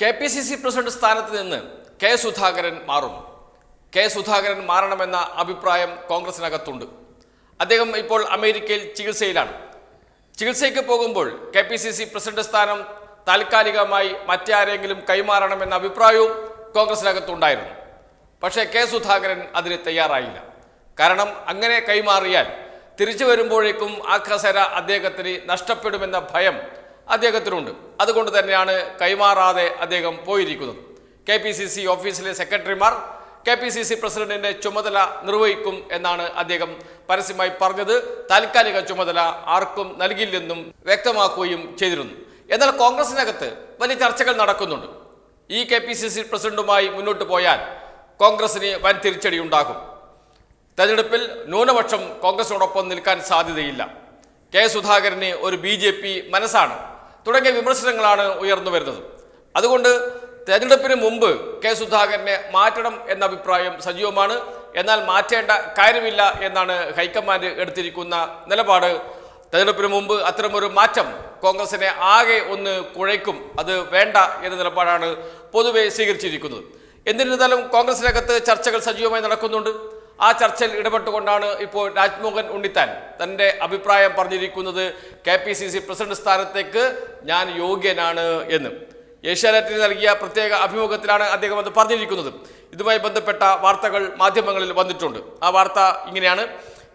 K P C C president സ്ഥാനത്ത് നിന്ന് K Sudhakaran മാറും കെ സുധാകരൻ മാറണമെന്ന അഭിപ്രായം കോൺഗ്രസിനകത്തുണ്ട്. അദ്ദേഹം ഇപ്പോൾ അമേരിക്കയിൽ ചികിത്സയിലാണ്. ചികിത്സയ്ക്ക് പോകുമ്പോൾ K P C C president സ്ഥാനം താൽക്കാലികമായി മറ്റാരെങ്കിലും കൈമാറണമെന്ന അഭിപ്രായവും കോൺഗ്രസിനകത്തുണ്ടായിരുന്നു. പക്ഷേ കെ സുധാകരൻ അതിന് തയ്യാറായില്ല. കാരണം അങ്ങനെ കൈമാറിയാൽ തിരിച്ചു വരുമ്പോഴേക്കും ആ കസേര അദ്ദേഹത്തിന് നഷ്ടപ്പെടുമെന്ന ഭയം അദ്ദേഹത്തിനുണ്ട്. അതുകൊണ്ട് തന്നെയാണ് കൈമാറാതെ അദ്ദേഹം പോയിരിക്കുന്നത്. കെ പി സി സി ഓഫീസിലെ സെക്രട്ടറിമാർ കെ പി സി സി പ്രസിഡന്റിന്റെ ചുമതല നിർവഹിക്കും എന്നാണ് അദ്ദേഹം പരസ്യമായി പറഞ്ഞത്. താൽക്കാലിക ചുമതല ആർക്കും നൽകില്ലെന്നും വ്യക്തമാക്കുകയും ചെയ്തിരുന്നു. എന്നാൽ കോൺഗ്രസിനകത്ത് വലിയ ചർച്ചകൾ നടക്കുന്നുണ്ട്. ഈ കെ പി സി സി പ്രസിഡന്റുമായി മുന്നോട്ട് പോയാൽ കോൺഗ്രസിന് വൻ തിരിച്ചടി ഉണ്ടാകും തെരഞ്ഞെടുപ്പിൽ ന്യൂനപക്ഷം കോൺഗ്രസിനോടൊപ്പം നിൽക്കാൻ സാധ്യതയില്ല. കെ സുധാകരന് ഒരു ബി മനസ്സാണ്. തുടങ്ങിയ വിമർശനങ്ങളാണ് ഉയർന്നു വരുന്നത്. അതുകൊണ്ട് തെരഞ്ഞെടുപ്പിന് മുമ്പ് കെ സുധാകരനെ മാറ്റണം എന്ന അഭിപ്രായം സജീവമാണ്. എന്നാൽ മാറ്റേണ്ട കാര്യമില്ല എന്നാണ് ഹൈക്കമാൻഡ് എടുത്തിരിക്കുന്ന നിലപാട്. തെരഞ്ഞെടുപ്പിന് മുമ്പ് അത്തരമൊരു മാറ്റം കോൺഗ്രസിനെ ആകെ ഒന്ന് കുഴയ്ക്കും. അത് വേണ്ട എന്ന നിലപാടാണ് പൊതുവെ സ്വീകരിച്ചിരിക്കുന്നത്. എന്നിരുന്നാലും കോൺഗ്രസിനകത്ത് ചർച്ചകൾ സജീവമായി നടക്കുന്നുണ്ട്. ആ ചർച്ചയിൽ ഇടപെട്ടുകൊണ്ടാണ് ഇപ്പോൾ രാജ്മോഹൻ ഉണ്ണിത്താൻ തന്റെ അഭിപ്രായം പറഞ്ഞിരിക്കുന്നത്. K P C C president സ്ഥാനത്തേക്ക് ഞാൻ യോഗ്യനാണ് എന്ന്. ഏഷ്യാനെറ്റിന് നൽകിയ പ്രത്യേക അഭിമുഖത്തിലാണ് അദ്ദേഹം അത് പറഞ്ഞിരിക്കുന്നത്. ഇതുമായി ബന്ധപ്പെട്ട വാർത്തകൾ മാധ്യമങ്ങളിൽ വന്നിട്ടുണ്ട്. ആ വാർത്ത ഇങ്ങനെയാണ്.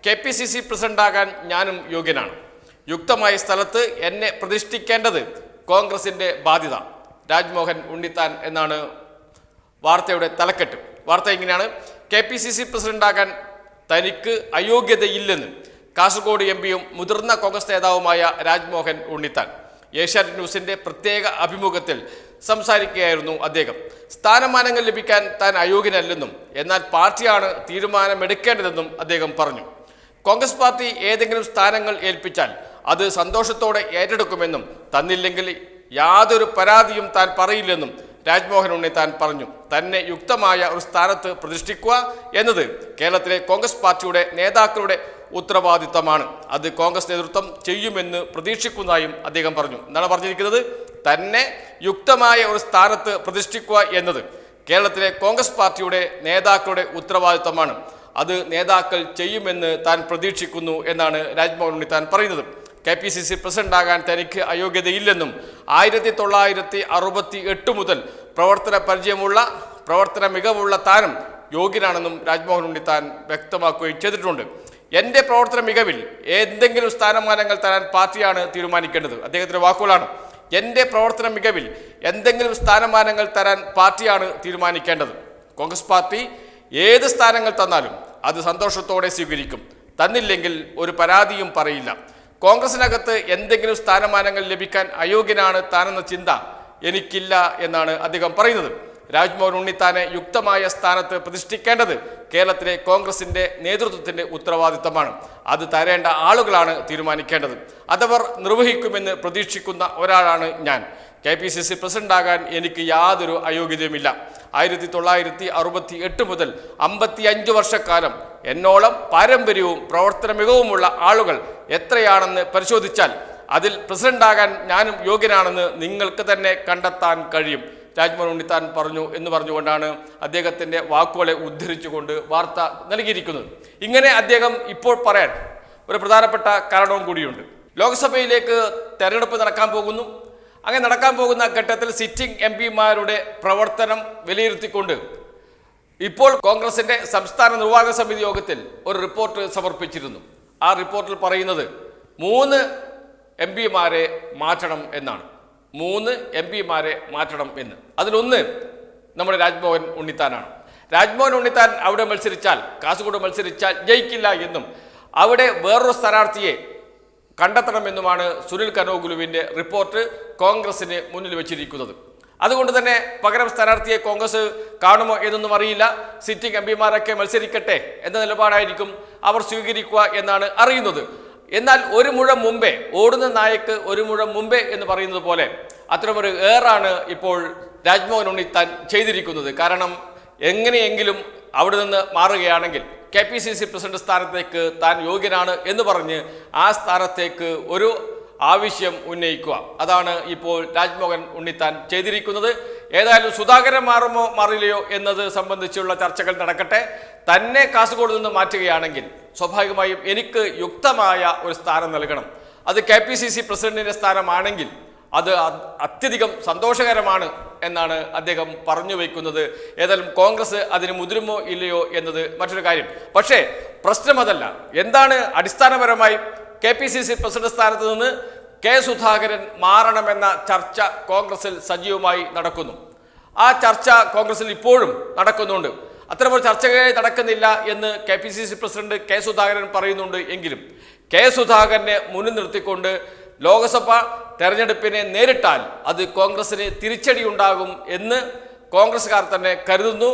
കെ പി സി സി പ്രസിഡന്റാകാൻ ഞാനും യോഗ്യനാണ്. യുക്തമായ സ്ഥലത്ത് എന്നെ പ്രതിഷ്ഠിക്കേണ്ടത് കോൺഗ്രസിന്റെ ബാധ്യത. രാജ്മോഹൻ ഉണ്ണിത്താൻ എന്നാണ് വാർത്തയുടെ തലക്കെട്ട്. വാർത്ത ഇങ്ങനെയാണ്. കെ പി സി സി പ്രസിഡന്റാകാൻ തനിക്ക് അയോഗ്യതയില്ലെന്ന് കാസർഗോഡ് എം പിയും മുതിർന്ന കോൺഗ്രസ് നേതാവുമായ രാജ്മോഹൻ ഉണ്ണിത്താൻ. ഏഷ്യാനെറ്റ് ന്യൂസിന്റെ പ്രത്യേക അഭിമുഖത്തിൽ സംസാരിക്കുകയായിരുന്നു അദ്ദേഹം. സ്ഥാനമാനങ്ങൾ ലഭിക്കാൻ താൻ അയോഗ്യനല്ലെന്നും എന്നാൽ പാർട്ടിയാണ് തീരുമാനമെടുക്കേണ്ടതെന്നും അദ്ദേഹം പറഞ്ഞു. കോൺഗ്രസ് പാർട്ടി ഏതെങ്കിലും സ്ഥാനങ്ങൾ ഏൽപ്പിച്ചാൽ അത് സന്തോഷത്തോടെ ഏറ്റെടുക്കുമെന്നും തന്നില്ലെങ്കിൽ യാതൊരു പരാതിയും താൻ പറയില്ലെന്നും രാജ്മോഹൻ ഉണ്ണിത്താൻ പറഞ്ഞു തന്നെ യുക്തമായ ഒരു സ്ഥാനത്ത് പ്രതിഷ്ഠിക്കുക എന്നത് കേരളത്തിലെ കോൺഗ്രസ് പാർട്ടിയുടെ നേതാക്കളുടെ ഉത്തരവാദിത്തമാണ്. അത് കോൺഗ്രസ് നേതൃത്വം ചെയ്യുമെന്ന് പ്രതീക്ഷിക്കുന്നതായും അദ്ദേഹം പറഞ്ഞു. എന്താണ് പറഞ്ഞിരിക്കുന്നത്. തന്നെ യുക്തമായ ഒരു സ്ഥാനത്ത് പ്രതിഷ്ഠിക്കുക എന്നത് കേരളത്തിലെ കോൺഗ്രസ് പാർട്ടിയുടെ നേതാക്കളുടെ ഉത്തരവാദിത്തമാണ്. അത് നേതാക്കൾ ചെയ്യുമെന്ന് താൻ പ്രതീക്ഷിക്കുന്നു എന്നാണ് രാജ്മോഹൻ ഉണ്ണി താൻ പറയുന്നത്. കെ പി സി സി പ്രസിഡന്റാകാൻ തനിക്ക് അയോഗ്യതയില്ലെന്നും ആയിരത്തി തൊള്ളായിരത്തി അറുപത്തി എട്ട് മുതൽ പ്രവർത്തന പരിചയമുള്ള പ്രവർത്തന മികവുള്ള താനും യോഗ്യനാണെന്നും രാജ്മോഹൻ ഉണ്ണിത്താൻ വ്യക്തമാക്കുകയും ചെയ്തിട്ടുണ്ട്. എന്റെ പ്രവർത്തന മികവിൽ എന്തെങ്കിലും സ്ഥാനമാനങ്ങൾ തരാൻ പാർട്ടിയാണ് തീരുമാനിക്കേണ്ടത്. അദ്ദേഹത്തിന്റെ വാക്കുകളാണ് എന്റെ പ്രവർത്തന മികവിൽ എന്തെങ്കിലും സ്ഥാനമാനങ്ങൾ തരാൻ പാർട്ടിയാണ് തീരുമാനിക്കേണ്ടത്. കോൺഗ്രസ് പാർട്ടി ഏത് സ്ഥാനങ്ങൾ തന്നാലും അത് സന്തോഷത്തോടെ സ്വീകരിക്കും. തന്നില്ലെങ്കിൽ ഒരു പരാതിയും പറയില്ല. കോൺഗ്രസിനകത്ത് എന്തെങ്കിലും സ്ഥാനമാനങ്ങൾ ലഭിക്കാൻ അയോഗ്യനാണ് താനെന്ന ചിന്ത എനിക്കില്ല എന്നാണ് അദ്ദേഹം പറയുന്നത്. രാജ്മോഹൻ ഉണ്ണിത്താനെ യുക്തമായ സ്ഥാനത്ത് പ്രതിഷ്ഠിക്കേണ്ടത് കേരളത്തിലെ കോൺഗ്രസിന്റെ നേതൃത്വത്തിന്റെ ഉത്തരവാദിത്തമാണ്. അത് തരേണ്ട ആളുകളാണ് തീരുമാനിക്കേണ്ടത്. അതവർ നിർവഹിക്കുമെന്ന് പ്രതീക്ഷിക്കുന്ന ഒരാളാണ് ഞാൻ. കെ പി സി സി പ്രസിഡന്റാകാൻ എനിക്ക് യാതൊരു അയോഗ്യതയുമില്ല. ആയിരത്തി തൊള്ളായിരത്തി അറുപത്തി എട്ട് മുതൽ അമ്പത്തി അഞ്ച് വർഷക്കാലം എന്നോളം പാരമ്പര്യവും പ്രവർത്തന മികവുമുള്ള ആളുകൾ എത്രയാണെന്ന് പരിശോധിച്ചാൽ അതിൽ പ്രസിഡന്റാകാൻ ഞാനും യോഗ്യനാണെന്ന് നിങ്ങൾക്ക് തന്നെ കണ്ടെത്താൻ കഴിയും. രാജ്മോഹൻ ഉണ്ണിത്താൻ പറഞ്ഞു എന്ന് പറഞ്ഞുകൊണ്ടാണ് അദ്ദേഹത്തിന്റെ വാക്കുകളെ ഉദ്ധരിച്ചുകൊണ്ട് വാർത്ത നൽകിയിരിക്കുന്നത്. ഇങ്ങനെ അദ്ദേഹം ഇപ്പോൾ പറയാൻ ഒരു പ്രധാനപ്പെട്ട കാരണവും കൂടിയുണ്ട്. ലോക്സഭയിലേക്ക് തെരഞ്ഞെടുപ്പ് നടക്കാൻ പോകുന്നു. അങ്ങനെ നടക്കാൻ പോകുന്ന ഘട്ടത്തിൽ സിറ്റിംഗ് എം പിമാരുടെ പ്രവർത്തനം വിലയിരുത്തിക്കൊണ്ട് ഇപ്പോൾ കോൺഗ്രസിന്റെ സംസ്ഥാന നിർവാഹക സമിതി യോഗത്തിൽ ഒരു റിപ്പോർട്ട് സമർപ്പിച്ചിരുന്നു. ആ റിപ്പോർട്ടിൽ പറയുന്നത് മൂന്ന് എം പിമാരെ മാറ്റണം എന്നാണ്. മൂന്ന് എം പിമാരെ മാറ്റണം എന്ന്. അതിലൊന്ന് നമ്മുടെ രാജ്മോഹൻ ഉണ്ണിത്താനാണ്. രാജ്മോഹൻ ഉണ്ണിത്താൻ അവിടെ മത്സരിച്ചാൽ കാസർഗോഡ് മത്സരിച്ചാൽ ജയിക്കില്ല എന്നും അവിടെ വേറൊരു സ്ഥാനാർത്ഥിയെ കണ്ടെത്തണമെന്നുമാണ് സുനിൽ കനോഗുലുവിന്റെ റിപ്പോർട്ട് കോൺഗ്രസിന് മുന്നിൽ വെച്ചിരിക്കുന്നത്. അതുകൊണ്ട് തന്നെ പകരം സ്ഥാനാർത്ഥിയെ കോൺഗ്രസ് കാണുമോ എന്നൊന്നും അറിയില്ല. സിറ്റിംഗ് എം പിമാരൊക്കെ മത്സരിക്കട്ടെ എന്ന നിലപാടായിരിക്കും അവർ സ്വീകരിക്കുക എന്നാണ് അറിയുന്നത്. എന്നാൽ ഒരു മുഴം മുമ്പേ ഓടുന്ന നായക്ക് ഒരു മുഴം മുമ്പേ എന്ന് പറയുന്നത് പോലെ അത്തരമൊരു ഏറാണ് ഇപ്പോൾ രാജ്മോഹൻ ഉണ്ണിത്താൻ ചെയ്തിരിക്കുന്നത്. കാരണം എങ്ങനെയെങ്കിലും അവിടെ നിന്ന് മാറുകയാണെങ്കിൽ K P C C president സ്ഥാനത്തേക്ക് താൻ യോഗ്യനാണ് എന്ന് പറഞ്ഞ് ആ സ്ഥാനത്തേക്ക് ഒരു ആവശ്യം ഉന്നയിക്കുക. അതാണ് ഇപ്പോൾ രാജ്മോഹൻ ഉണ്ണിത്താൻ ചെയ്തിരിക്കുന്നത്. ഏതായാലും സുധാകരൻ മാറുമോ മാറില്ലയോ എന്നത് സംബന്ധിച്ചുള്ള ചർച്ചകൾ നടക്കട്ടെ. തന്നെ കാസർഗോഡ് നിന്ന് മാറ്റുകയാണെങ്കിൽ സ്വാഭാവികമായും എനിക്ക് യുക്തമായ ഒരു സ്ഥാനം നൽകണം. അത് കെ പി സി സി പ്രസിഡന്റിന്റെ സ്ഥാനമാണെങ്കിൽ അത് അത്യധികം സന്തോഷകരമാണ് എന്നാണ് അദ്ദേഹം പറഞ്ഞു വയ്ക്കുന്നത് ഏതായാലും കോൺഗ്രസ് അതിന് മുതിരുമോ ഇല്ലയോ എന്നത് മറ്റൊരു കാര്യം. പക്ഷേ പ്രശ്നം അതല്ല. എന്താണ് അടിസ്ഥാനപരമായി K P C C president സ്ഥാനത്ത് നിന്ന് കെ സുധാകരൻ മാറണമെന്ന ചർച്ച കോൺഗ്രസിൽ സജീവമായി നടക്കുന്നു. ആ ചർച്ച കോൺഗ്രസിൽ ഇപ്പോഴും നടക്കുന്നുണ്ട്. അത്തരമൊരു ചർച്ചകളെ നടക്കുന്നില്ല എന്ന് K P C C president K Sudhakaran പറയുന്നുണ്ട് എങ്കിലും കെ സുധാകരനെ മുന്നിൽ നിർത്തിക്കൊണ്ട് ലോക്സഭ തെരഞ്ഞെടുപ്പിനെ നേരിട്ടാൽ അത് കോൺഗ്രസിന് തിരിച്ചടിയുണ്ടാകും എന്ന് കോൺഗ്രസ്സുകാർ തന്നെ കരുതുന്നു.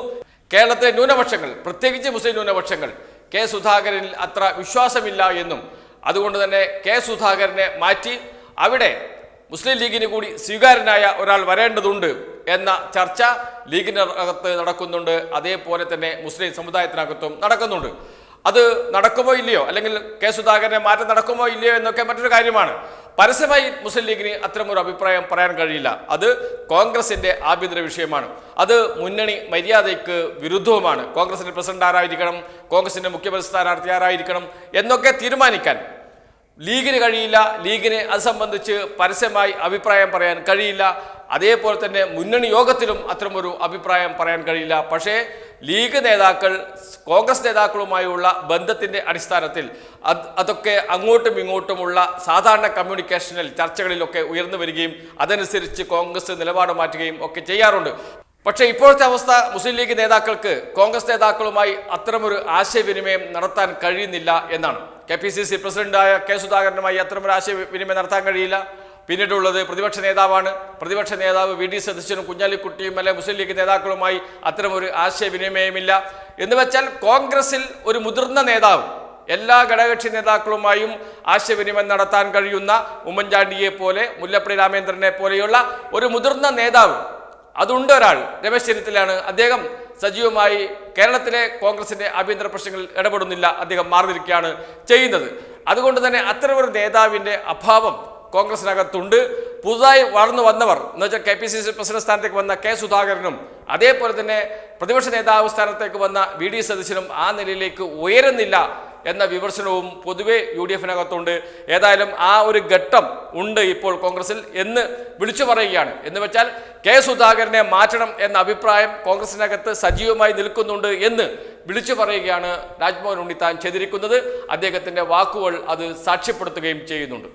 കേരളത്തെ ന്യൂനപക്ഷങ്ങൾ പ്രത്യേകിച്ച് മുസ്ലിം ന്യൂനപക്ഷങ്ങൾ കെ സുധാകരനിൽ അത്ര വിശ്വാസമില്ല എന്നും അതുകൊണ്ട് തന്നെ കെ സുധാകരനെ മാറ്റി അവിടെ മുസ്ലിം ലീഗിന് കൂടി സ്വീകാര്യനായ ഒരാൾ വരേണ്ടതുണ്ട് എന്ന ചർച്ച ലീഗിനകത്ത് നടക്കുന്നുണ്ട്. അതേപോലെ തന്നെ മുസ്ലിം സമുദായത്തിനകത്തും നടക്കുന്നുണ്ട്. അത് നടക്കുമോ ഇല്ലയോ? അല്ലെങ്കിൽ കെ സുധാകരനെ മാറ്റം നടക്കുമോ ഇല്ലയോ എന്നൊക്കെ മറ്റൊരു കാര്യമാണ്. പരസ്യമായി മുസ്ലിം ലീഗിന് അത്തരമൊരു അഭിപ്രായം പറയാൻ കഴിയില്ല. അത് കോൺഗ്രസിന്റെ ആഭ്യന്തര വിഷയമാണ്. അത് മുന്നണി മര്യാദയ്ക്ക് വിരുദ്ധവുമാണ്. കോൺഗ്രസിന്റെ പ്രസിഡന്റ് ആരായിരിക്കണം? കോൺഗ്രസിന്റെ മുഖ്യമന്ത്രി സ്ഥാനാർത്ഥി ആരായിരിക്കണം? എന്നൊക്കെ തീരുമാനിക്കാൻ ലീഗിന് കഴിയില്ല. ലീഗിന് അത് സംബന്ധിച്ച് പരസ്യമായി അഭിപ്രായം പറയാൻ കഴിയില്ല. അതേപോലെ തന്നെ മുന്നണി യോഗത്തിലും അത്തരമൊരു അഭിപ്രായം പറയാൻ കഴിയില്ല. പക്ഷേ ലീഗ് നേതാക്കൾ കോൺഗ്രസ് നേതാക്കളുമായുള്ള ബന്ധത്തിന്റെ അടിസ്ഥാനത്തിൽ അത് അതൊക്കെ അങ്ങോട്ടും ഇങ്ങോട്ടുമുള്ള സാധാരണ കമ്മ്യൂണിക്കേഷനിൽ ചർച്ചകളിലൊക്കെ ഉയർന്നു വരികയും അതനുസരിച്ച് കോൺഗ്രസ് നിലപാട് മാറ്റുകയും ഒക്കെ ചെയ്യാറുണ്ട്. പക്ഷേ ഇപ്പോഴത്തെ അവസ്ഥ മുസ്ലിം ലീഗ് നേതാക്കൾക്ക് കോൺഗ്രസ് നേതാക്കളുമായി അത്തരമൊരു ആശയവിനിമയം നടത്താൻ കഴിയുന്നില്ല എന്നാണ്. കെ പി സി സി പ്രസിഡന്റായ കെ സുധാകരനുമായി അത്തരമൊരു ആശയവിനിമയം നടത്താൻ കഴിയില്ല. പിന്നീടുള്ളത് പ്രതിപക്ഷ നേതാവാണ്. പ്രതിപക്ഷ നേതാവ് വി ഡി സതീശനും കുഞ്ഞാലിക്കുട്ടിയും അല്ലെ മുസ്ലിം ലീഗ് നേതാക്കളുമായി അത്തരമൊരു ആശയവിനിമയമില്ല. എന്ന് വെച്ചാൽ കോൺഗ്രസിൽ ഒരു മുതിർന്ന നേതാവ് എല്ലാ ഘടകകക്ഷി നേതാക്കളുമായും ആശയവിനിമയം നടത്താൻ കഴിയുന്ന ഉമ്മൻചാണ്ടിയെ പോലെ മുല്ലപ്പള്ളി രാമേന്ദ്രനെ പോലെയുള്ള ഒരു മുതിർന്ന നേതാവ്. അതുണ്ട് ഒരാൾ രമേശ് ചെന്നിത്തലയാണ്. അദ്ദേഹം സജീവമായി കേരളത്തിലെ കോൺഗ്രസിന്റെ ആഭ്യന്തര പ്രശ്നങ്ങളിൽ ഇടപെടുന്നില്ല. അദ്ദേഹം മാറി നിൽക്കുകയാണ് ചെയ്യുന്നത്. അതുകൊണ്ട് തന്നെ അത്തരമൊരു നേതാവിന്റെ അഭാവം കോൺഗ്രസിനകത്തുണ്ട്. പുതുതായി വളർന്നു വന്നവർ എന്ന് വെച്ചാൽ K P C C president സ്ഥാനത്തേക്ക് വന്ന കെ സുധാകരനും അതേപോലെ തന്നെ പ്രതിപക്ഷ നേതാവ് സ്ഥാനത്തേക്ക് വന്ന വി ഡി സതീശനും ആ നിലയിലേക്ക് ഉയരുന്നില്ല എന്ന വിമർശനവും പൊതുവെ യു ഡി എഫിനകത്തുണ്ട്. ഏതായാലും ആ ഒരു ഘട്ടം ഉണ്ട് ഇപ്പോൾ കോൺഗ്രസിൽ എന്ന് വിളിച്ചു പറയുകയാണ്. എന്ന് വെച്ചാൽ കെ സുധാകരനെ മാറ്റണം എന്ന അഭിപ്രായം കോൺഗ്രസിനകത്ത് സജീവമായി നിൽക്കുന്നുണ്ട് എന്ന് വിളിച്ചു പറയുകയാണ് രാജ്മോഹൻ ഉണ്ണിത്താൻ ചെയ്തിരിക്കുന്നത് അദ്ദേഹത്തിന്റെ വാക്കുകൾ അത് സാക്ഷ്യപ്പെടുത്തുകയും ചെയ്യുന്നുണ്ട്.